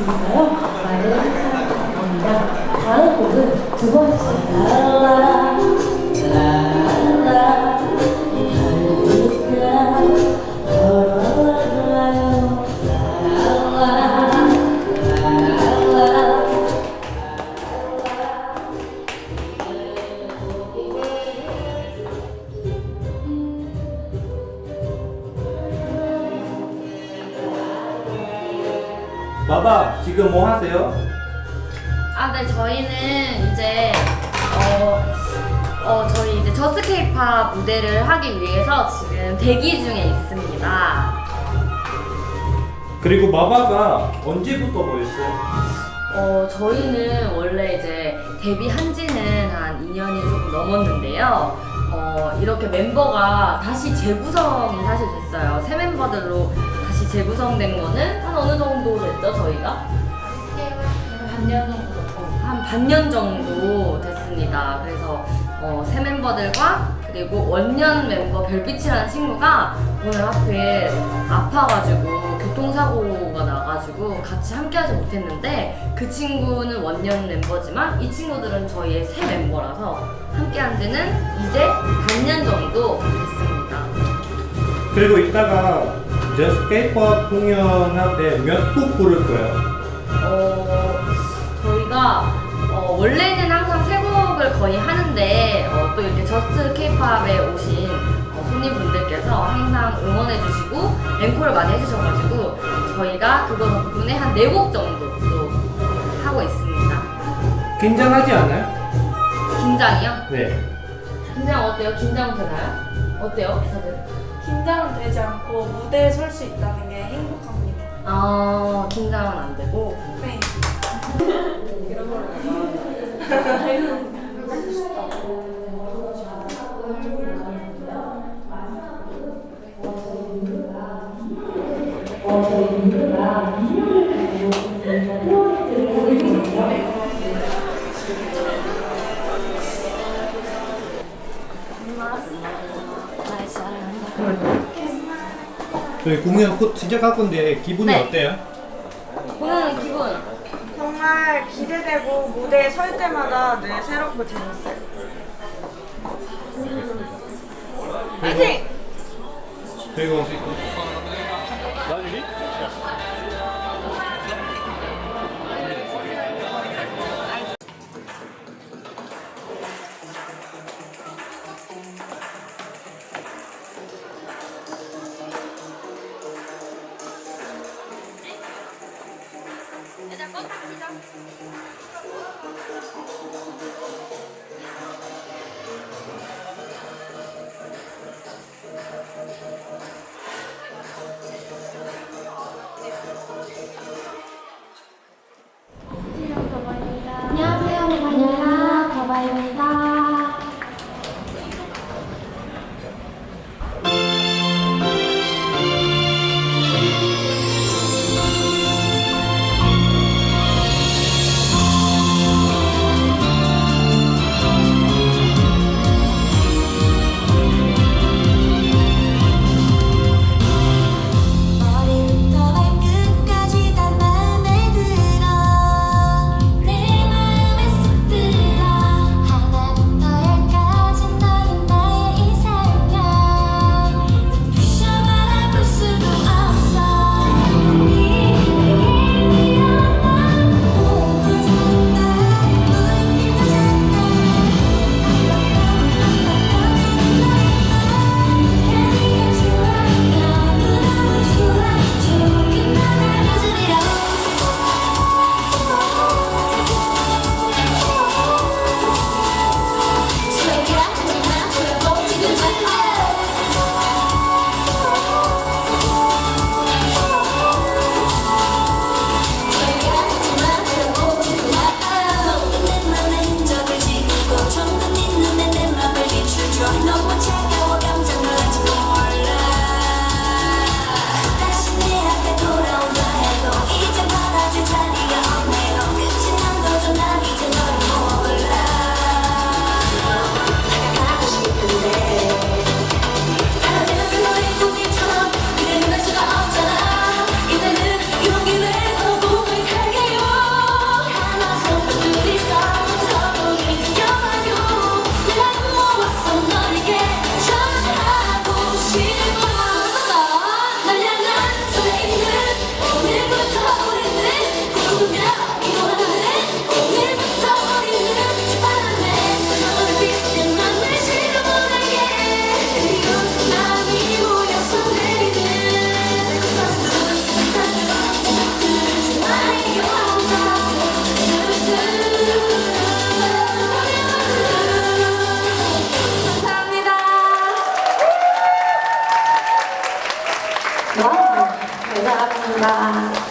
있어요. 많은 사랑합니다. 다음 곡은 두 번째입니다. 마바 지금 뭐 하세요? 아, 네, 저희는 이제 어, 어 저희 이제 저스 케이팝 무대를 하기 위해서 지금 대기 중에 있습니다. 그리고 마바가 언제부터 보였어요? 어, 저희는 원래 이제 데뷔한 지는 한 2년이 조금 넘었는데요. 어, 이렇게 멤버가 다시 재구성이 사실 됐어요. 새 멤버들로 재구성된 거는 한 어느 정도 됐죠, 저희가? 반년 정도. 한 반년 정도 됐습니다. 그래서 어, 새 멤버들과 그리고 원년 멤버 별빛이라는 친구가 오늘 하필 아파가지고 교통사고가 나가지고 같이 함께하지 못했는데 그 친구는 원년 멤버지만 이 친구들은 저희의 새 멤버라서 함께한 지는 이제 반년 정도 됐습니다. 그리고 이따가 저스트 케이팝 공연할 때 몇 곡 부를 거예요? 어, 저희가 어, 원래는 항상 세 곡을 거의 하는데 어, 또 이렇게 저스트 케이팝에 오신 어, 손님분들께서 항상 응원해주시고 앵콜을 많이 해주셔가지고 저희가 그거 덕분에 한 네 곡 정도 또 하고 있습니다. 긴장하지 않아요? 긴장이요? 네. 긴장 어때요? 긴장 되나요? 어때요? 다들? 긴장은 되지 않고 무대에 설 수 있다는 게 행복합니다. 아 긴장은 안 되고 네. 저희 공연 곧 시작할 건데 기분이 네. 어때요? 오늘 기분 정말 기대되고 무대에 설 때마다 늘 새롭고 재밌어요. 파이팅! 그리고 일단 껐 바랍니다.